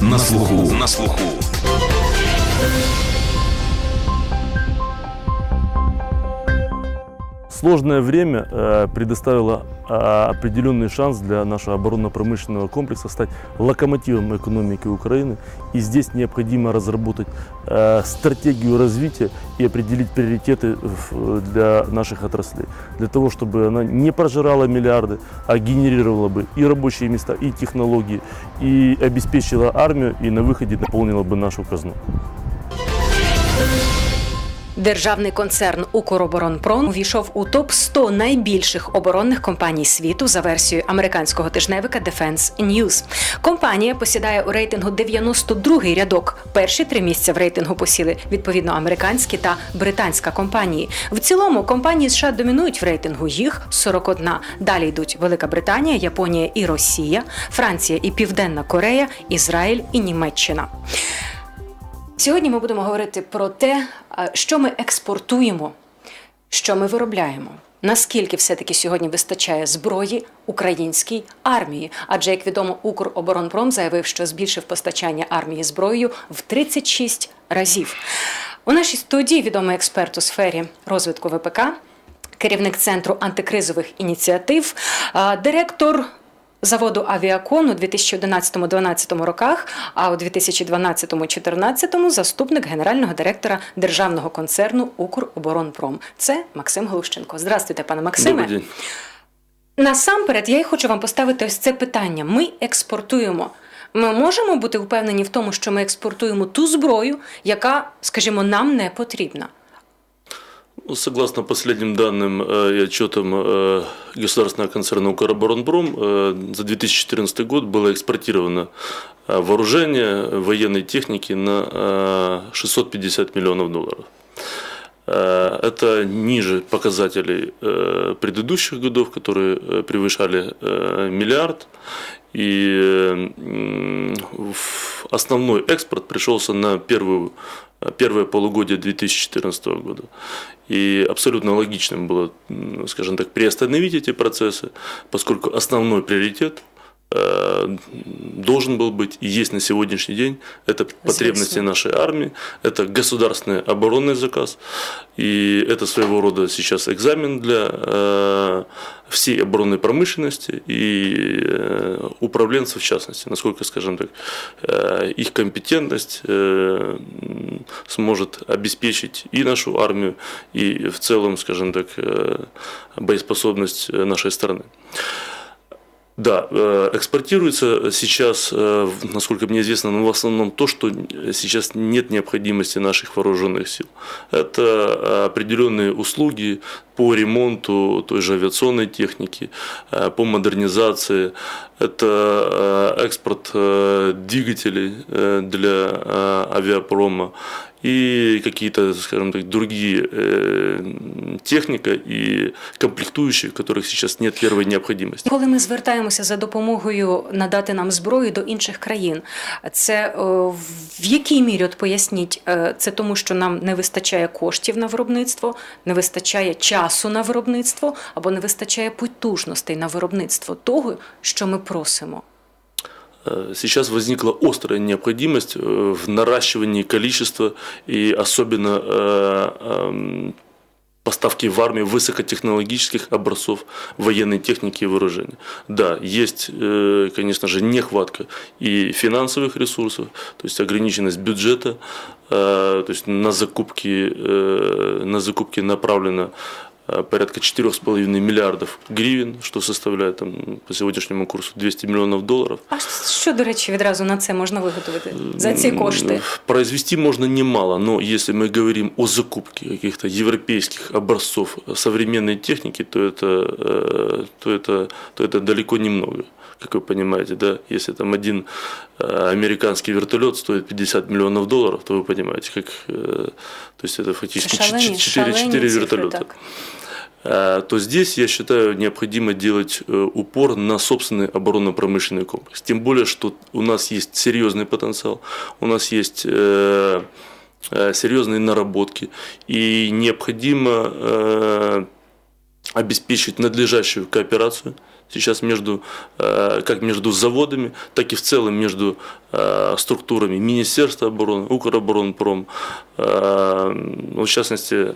на слуху. На слуху. Сложное время э, предоставило э, определенный шанс для нашего оборонно-промышленного комплекса стать локомотивом экономики Украины. И здесь необходимо разработать э, стратегию развития и определить приоритеты для наших отраслей. Для того, чтобы она не прожирала миллиарды, а генерировала бы и рабочие места, и технологии, и обеспечила армию, и на выходе наполнила бы нашу казну. Державний концерн Укроборонпром увійшов у топ 100 найбільших оборонних компаній світу за версією американського тижневика Defense News. Компанія посідає у рейтингу 92-й рядок. Перші три місця в рейтингу посіли відповідно американські та британська компанії. В цілому компанії США домінують в рейтингу. Їх 41. Далі йдуть Велика Британія, Японія і Росія, Франція і Південна Корея, Ізраїль і Німеччина. Сьогодні ми будемо говорити про те, що ми експортуємо, що ми виробляємо. Наскільки все-таки сьогодні вистачає зброї українській армії? Адже, як відомо, Укроборонпром заявив, що збільшив постачання армії зброєю в 36 разів. У нашій студії відомий експерт у сфері розвитку ВПК, керівник центру антикризових ініціатив, директор заводу Авіакон у 2011-2012 роках, а у 2012-2014 заступник генерального директора державного концерну Укроборонпром. Це Максим Глущенко. Здравствуйте, пане Максиме. Добрый день. Насамперед, я й хочу вам поставити ось це питання. Ми експортуємо. Ми можемо бути впевнені в тому, що ми експортуємо ту зброю, яка, скажімо, нам не потрібна. Ну, Согласно последним данным э, и отчетам э, государственного концерна «Укроборонпром», э, за 2014 год было экспортировано вооружение военной техники на э, 650 миллионов долларов. Это ниже показателей предыдущих годов, которые превышали миллиард. И основной экспорт пришелся на первую, первое полугодие 2014 года. И абсолютно логичным было, скажем так, приостановить эти процессы, поскольку основной приоритет должен был быть и есть на сегодняшний день. Это потребности нашей армии, это государственный оборонный заказ, и это своего рода сейчас экзамен для э, всей оборонной промышленности и э, управленцев в частности, насколько, скажем так, э, их компетентность э, сможет обеспечить и нашу армию, и в целом, скажем так, э, боеспособность э, нашей страны. Да, э, экспортируется сейчас, э, насколько мне известно, ну, в основном то, что сейчас нет необходимости наших вооруженных сил. Это э, определенные услуги по ремонту той же авиационной техники, э, по модернизации. Это э, экспорт э, двигателей э, для э, авиапрома и какие-то, скажем так, другие э, техника и комплектующие, в которых сейчас нет первой необходимости. Коли ми звертаємося за допомогою надати нам зброю до інших країн, це о, в якій мірі от поясніть, е, це тому, що нам не вистачає коштів на виробництво, не вистачає часу На виробництво або не вистачає потужностей на виробництво того, що ми просимо. Сейчас возникла острая необходимость э, в наращивании количества и особенно э, эм, поставки в армию высокотехнологических образцов военной техники и вооружения. Да, есть, э, конечно же, нехватка и финансовых ресурсов, то есть ограниченность бюджета, то есть на закупки, на закупки направлено порядка 4,5 миллиардов гривен, что составляет там, по сегодняшнему курсу 200 миллионов долларов. А що, до речі, відразу на це можна виготовити за ці кошти? М, Произвести можно немало, но если мы говорим о закупке каких-то европейских образцов современной техники, то это, э, то это, то это далеко немного. Как вы понимаете, да, если там один э, американский вертолет стоит 50 миллионов долларов, то вы понимаете, как, э, то есть это фактически Це шалені, 4, шалені цифри, вертолета. так. Э, то здесь, я считаю, необходимо делать э, упор на собственный оборонно-промышленный комплекс. Тем более, что у нас есть серьезный потенциал, у нас есть э, серьезные наработки, и необходимо обеспечить надлежащую кооперацию сейчас между, э, как между заводами, так и в целом между э, структурами Министерства обороны, Укроборонпром. В частности,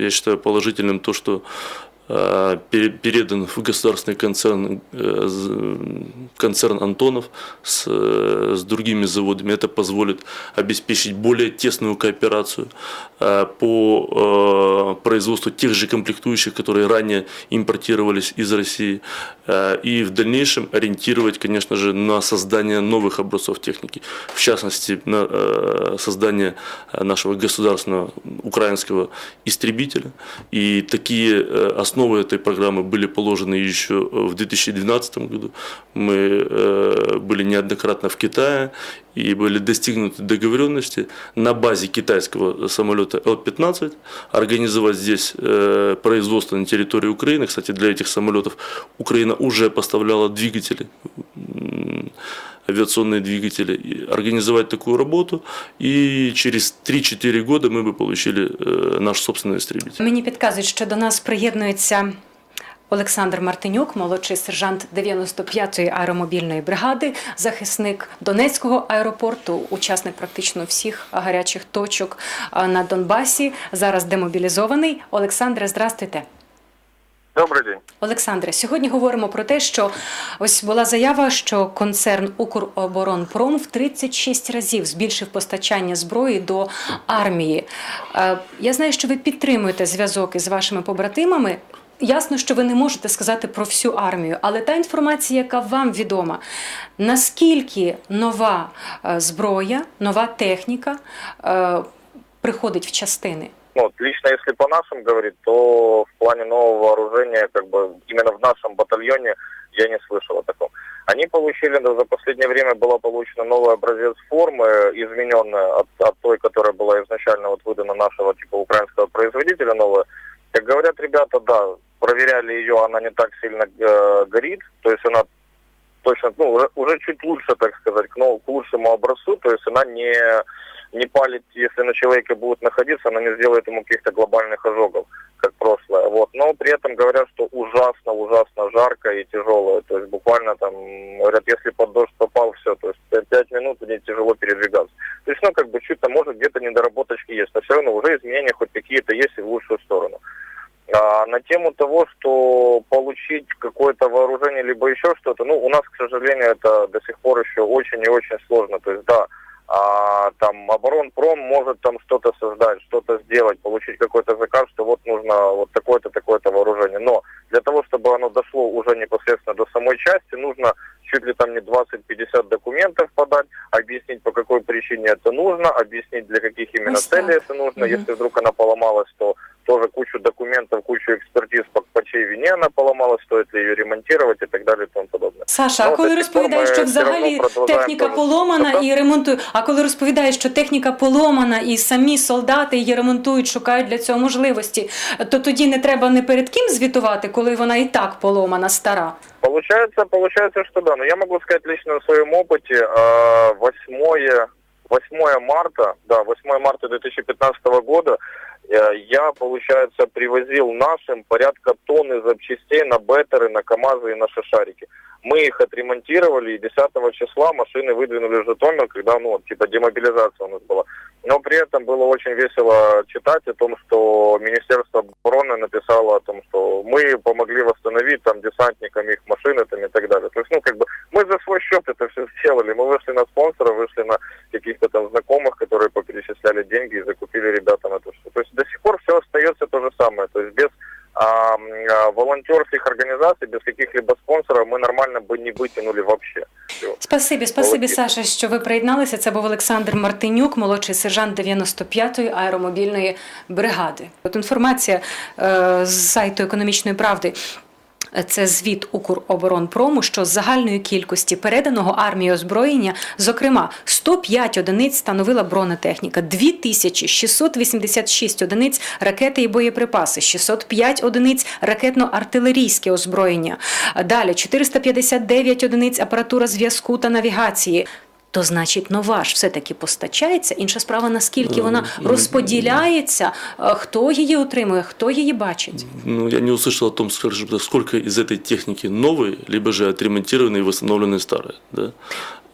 я считаю положительным то, что Э, передан в государственный концерн, э, концерн Антонов с, э, с другими заводами. Это позволит обеспечить более тесную кооперацию по производству тех же комплектующих, которые ранее импортировались из России. И в дальнейшем ориентировать, конечно же, на создание новых образцов техники. В частности, на создание нашего государственного украинского истребителя. И такие основы основы этой программы были положены еще в 2012 году. Мы э, были неоднократно в Китае и были достигнуты договоренности на базе китайского самолета Л-15 организовать здесь э, производство на территории Украины. Кстати, для этих самолетов Украина уже поставляла двигатели авиационные двигатели, организовать такую работу, и через 3-4 года мы бы получили э, наш собственный истребитель. Мені підказують, що до нас приєднується Олександр Мартинюк, молодший сержант 95-ї аеромобільної бригади, захисник Донецького аеропорту, учасник практично всіх гарячих точок на Донбасі. Зараз демобілізований. Олександре, здрастуйте. Добрий день, Олександре. Сьогодні говоримо про те, що ось була заява, що концерн Укроборонпром в 36 разів збільшив постачання зброї до армії. Я знаю, що ви підтримуєте зв'язок із вашими побратимами Ясно, що ви не можете сказати про всю армію, але та інформація, яка вам відома, наскільки нова е, зброя, нова техніка е, приходить в частини. Ну, вот, лично если по нашим говорить, то в плане нового вооружения, как бы именно в нашем батальоне я не слышал о таком. Они получили, да, за последнее время была получена новый образец формы, измененная от, от той, которая была изначально вот выдана нашего типа украинского производителя новая. Как говорят ребята, да, проверяли ее, она не так сильно э, горит, то есть она точно, ну, уже, уже чуть лучше, так сказать, к, ну, к лучшему образцу, то есть она не не палит, если на человеке будет находиться, она не сделает ему каких-то глобальных ожогов, как прошлое. Вот. Но при этом говорят, что ужасно, ужасно жарко и тяжелое. То есть буквально там, говорят, если под дождь попал, все, то есть 5 минут мне тяжело передвигаться. То есть, ну, как бы чуть-то, может, где-то недоработочки есть, но все равно уже изменения хоть какие-то есть и в лучшую сторону. А на тему того, что получить какое-то вооружение либо еще что-то, ну, у нас, к сожалению, это до сих пор еще очень и очень сложно. То есть, да, а, там оборонпром может там что-то создать, что-то сделать, получить какой-то заказ, что вот нужно вот такое-то, такое-то вооружение. Но для того, чтобы оно дошло уже непосредственно до самой части, нужно чуть ли там не 20-50 документов подать, объяснить, по какой причине это нужно, объяснить, для каких именно целей это нужно. Угу. Если вдруг она поломалась, то тоже кучу документов, кучу экспертиз, по, по чьей вине она поломалась, стоит ли ее ремонтировать и так далі, тому подобне. Саша, ну, а коли розповідаєш, що взагалі техніка поломана і ремонтує, а коли розповідаєш, що техніка поломана і самі солдати її ремонтують, шукають для цього можливості, то тоді не треба не перед ким звітувати, коли вона і так поломана, стара. Получается, получается, что да. Но я могу сказать лично на своем опыте, 8, 8 марта, да, 8 марта 2015 года Э, я, получается, привозил нашим порядка тонны запчастей на беттеры, на КАМАЗы и на шишарики. Мы их отремонтировали, и 10 числа машины выдвинули в Житомир, когда, ну, типа, демобилизация у нас была. Но при этом было очень весело читать о том, что Министерство обороны написало о том, что мы помогли восстановить там десантникам их машины там, и так далее. То есть, ну, как бы, мы за свой счет это все сделали. Мы вышли на спонсора, вышли на каких-то там знакомых, которые поперечисляли деньги и закупили ребятам это все. То есть до сих пор все остается то же самое. То есть без а, а, волонтерских организаций, без каких-либо спонсоров мы нормально бы не вытянули вообще. Спасибі, спасибі, Саша, що ви приєдналися. Це був Олександр Мартинюк, молодший сержант 95-ї аеромобільної бригади. От інформація е, з сайту економічної правди. Це звіт Укроборонпрому, що з загальної кількості переданого армії озброєння, зокрема, 105 одиниць становила бронетехніка, 2686 одиниць ракети і боєприпаси, 605 одиниць ракетно-артилерійське озброєння. Далі 459 одиниць апаратура зв'язку та навігації. То значить нова ж все-таки постачається. Інша справа, наскільки вона розподіляється, хто її отримує, хто її бачить. Ну, я не услышал о том, сколько из этой техники новой, либо же отремонтированной и восстановленной старой. Да?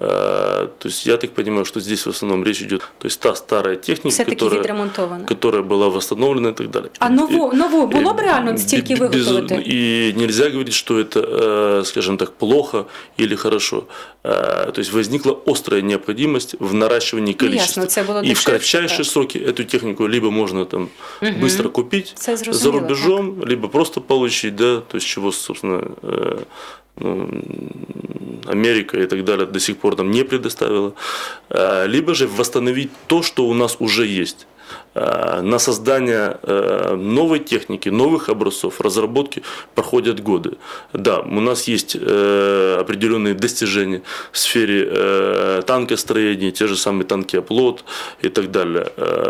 Э, то есть я так понимаю, что здесь в основном речь идет, то есть та старая техника, которая, которая была восстановлена и так далее. А нову, нову было бы реально стільки виготовити? И нельзя говорить, что это, э, скажем так, плохо или хорошо. Э, то есть возникла острая необходимость в наращивании ну, количества. Ясно, це було и в кратчайшие сроки эту технику либо можно там угу. быстро купить за рубежом, так. либо просто получить, да, то есть чего, собственно, Америка и так далее до сих пор нам не предоставила, э, либо же восстановить то, что у нас уже есть э, на создание э, новой техники, новых образцов, разработки проходят годы. Да, у нас есть определенные достижения в сфере танкостроения, те же самые танки оплот и так далее.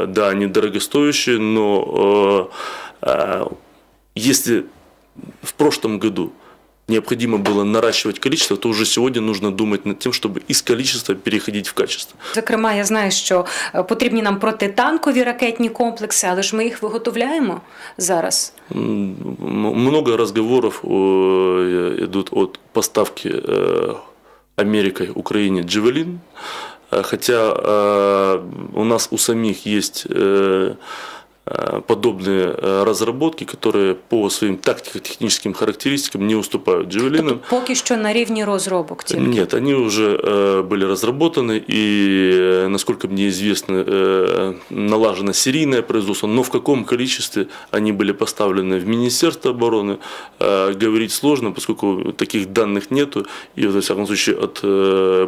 Да, они дорогостоящие, но если в прошлом году необходимо было наращивать количество, то уже сегодня нужно думать над тем, чтобы из количества переходить в качество. Зокрема, я знаю, що е, потрібні нам протитанкові ракетні комплекси, але ж ми їх виготовляємо зараз. Много разговоров идут от поставки э, Америкой Украине Джевелин, э, хотя э, у нас у самих есть Э, подобные э, разработки, которые по своим тактико-техническим характеристикам не уступают джевелинам. Тобто поки що на рівні розробок тільки? Нет, они уже э, были разработаны и, насколько мне известно, налажено серийное производство, но в каком количестве они были поставлены в Министерство обороны, говорить сложно, поскольку таких данных нету, и, во всяком случае, от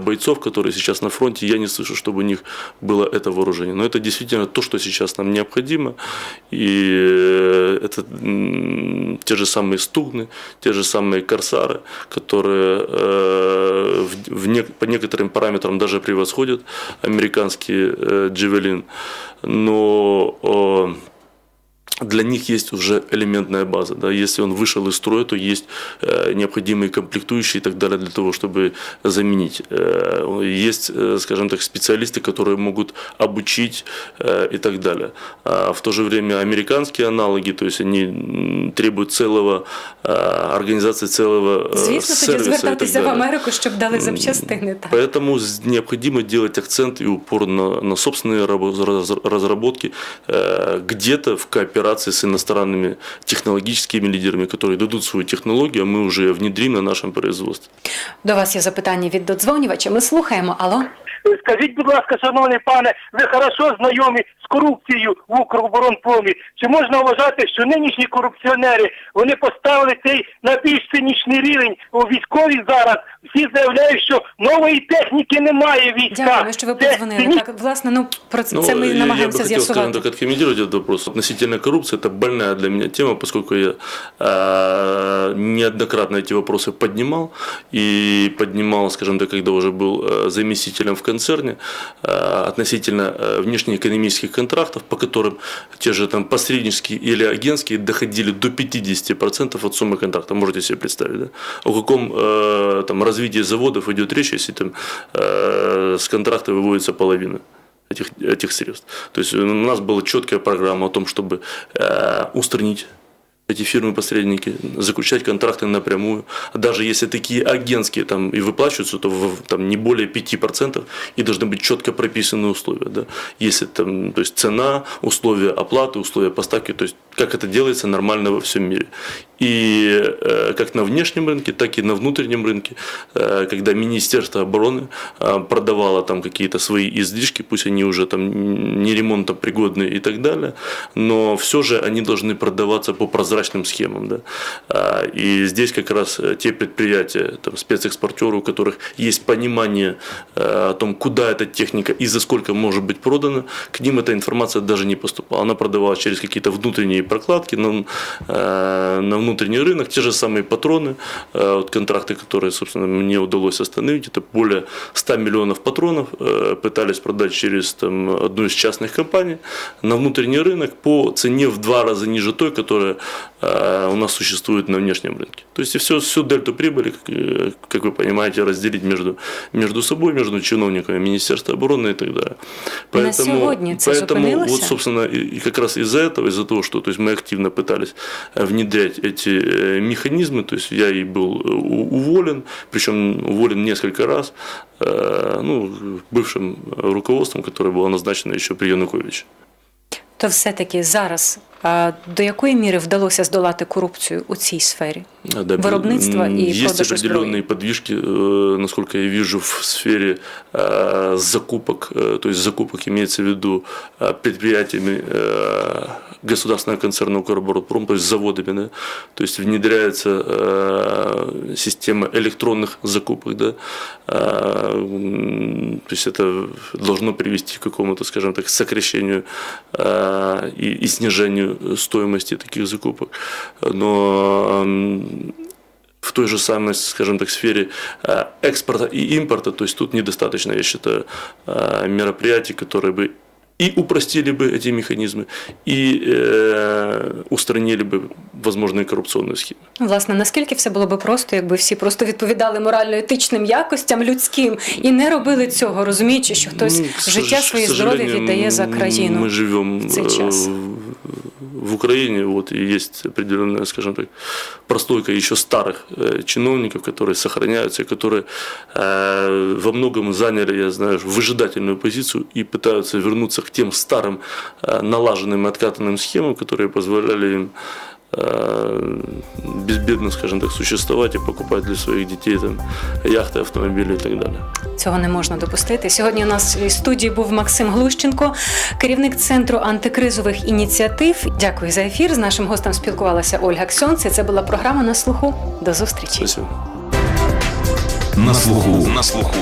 бойцов, которые сейчас на фронте, я не слышу, чтобы у них было это вооружение. Но это действительно то, что сейчас нам необходимо. и э, это те же самые стугны, те же самые корсары, которые э, в, не, по некоторым параметрам даже превосходят американский э, джевелин. Но для них есть уже элементная база. Да? Если он вышел из строя, то есть э, необходимые комплектующие и так далее для того, чтобы заменить. Э, есть, э, скажем так, специалисты, которые могут обучить и так далее. А в то же время американские аналоги, то есть они требуют целого организации целого Звісно, сервиса. тоді звертатися в Америку, щоб дали запчастини. Так. Поэтому необходимо делать акцент и упор на, на собственные разработки где-то в кооперации кооперации с иностранными технологическими лидерами, которые дадут свою технологию, а мы уже внедрим на нашем производстве. До вас є запитання від додзвонювача. Ми слухаємо. Алло. Скажіть, будь ласка, шановний пане, ви хорошо знайомі з корупцією в Укроборонпромі. Чи можна вважати, що нинішні корупціонери вони поставили цей на більш цинічний рівень у військові зараз? Всі заявляють, що нової техніки немає війська. Дякую, що ви подзвонили. Це... Так, власне, ну про це ну, ми намагаємося з'ясувати. Я бы хотел, так, откомментировать этот вопрос. Относительно коррупции, это больная для меня тема, поскольку я э, неоднократно эти вопросы поднимал, и поднимал, скажем так, когда уже был э, заместителем в концерне, э, относительно э, внешнеэкономических контрактов, по которым те же там посреднические или агентские доходили до 50% от суммы контракта. Можете себе представить, да? О каком э, там развитии заводов идет речь, если там э, с контракта выводится половина этих, этих средств. То есть у нас была четкая программа о том, чтобы э, устранить эти фирмы-посредники, заключать контракты напрямую. Даже если такие агентские там и выплачиваются, то в, там не более 5% и должны быть четко прописаны условия. Да? Если там, то есть цена, условия оплаты, условия поставки, то есть как это делается нормально во всем мире. И э, как на внешнем рынке, так и на внутреннем рынке, э, когда Министерство обороны э, продавало там какие-то свои излишки, пусть они уже там не ремонтом пригодные и так далее, но все же они должны продаваться по прозрачным схемам. Да? И здесь как раз те предприятия, там, спецэкспортеры, у которых есть понимание о том, куда эта техника и за сколько может быть продана, к ним эта информация даже не поступала. Она продавалась через какие-то внутренние прокладки на, на внутренний рынок, те же самые патроны, вот контракты, которые, собственно, мне удалось остановить, это более 100 миллионов патронов, пытались продать через там, одну из частных компаний на внутренний рынок по цене в два раза ниже той, которая у нас существует на внешнем рынке. То есть все, всю дельту прибыли, как вы понимаете, разделить между, между собой, между чиновниками Министерства обороны и так далее. Поэтому, на сегодня поэтому вот, собственно, и как раз из-за этого, из-за того, что то есть мы активно пытались э, внедрять эти э, механизмы, то есть я и был э, уволен, причем уволен несколько раз, ну, бывшим руководством, которое было назначено еще при Януковиче. То все-таки зараз до якої міри вдалося здолати корупцію у цій сфері Да, виробництва і Есть определенные подвижки, э, насколько я вижу, в сфере э, закупок, э, то есть закупок имеется в виду предприятиями государственного концерна Укроборонпром, то есть заводами, да, то есть внедряется система электронных закупок, да, то есть это должно привести к какому-то, скажем так, сокращению и, и снижению стоимости таких закупок. Но в той же самой, скажем так, сфере э, экспорта и импорта, то есть тут недостаточно, я считаю, э, мероприятий, которые бы и упростили бы эти механизмы, і е, устранили би возможні корупційні схеми. Власне, наскільки все було би просто, якби всі просто відповідали морально-етичним якостям людським і не робили цього, розуміючи, що хтось ну, життя своє здоров'я віддає за країну. Ми живемо в цей час. В Украине, вот, и есть определенная, скажем так, прослойка еще старых э, чиновников, которые сохраняются, и которые э, во многом заняли, я знаю, выжидательную позицию и пытаются вернуться к тем старым э, налаженным откатанным схемам, которые позволяли им Э, безбедно, скажем так, существовать і покупати для своїх дітей там яхти, автомобілі і так далі. Цього не можна допустити. Сьогодні у нас в студії був Максим Глущенко, керівник центру антикризових ініціатив. Дякую за ефір. З нашим гостем спілкувалася Ольга Ксьонце. Це була програма на слуху. До зустрічі. Спасибо. На слуху на слуху.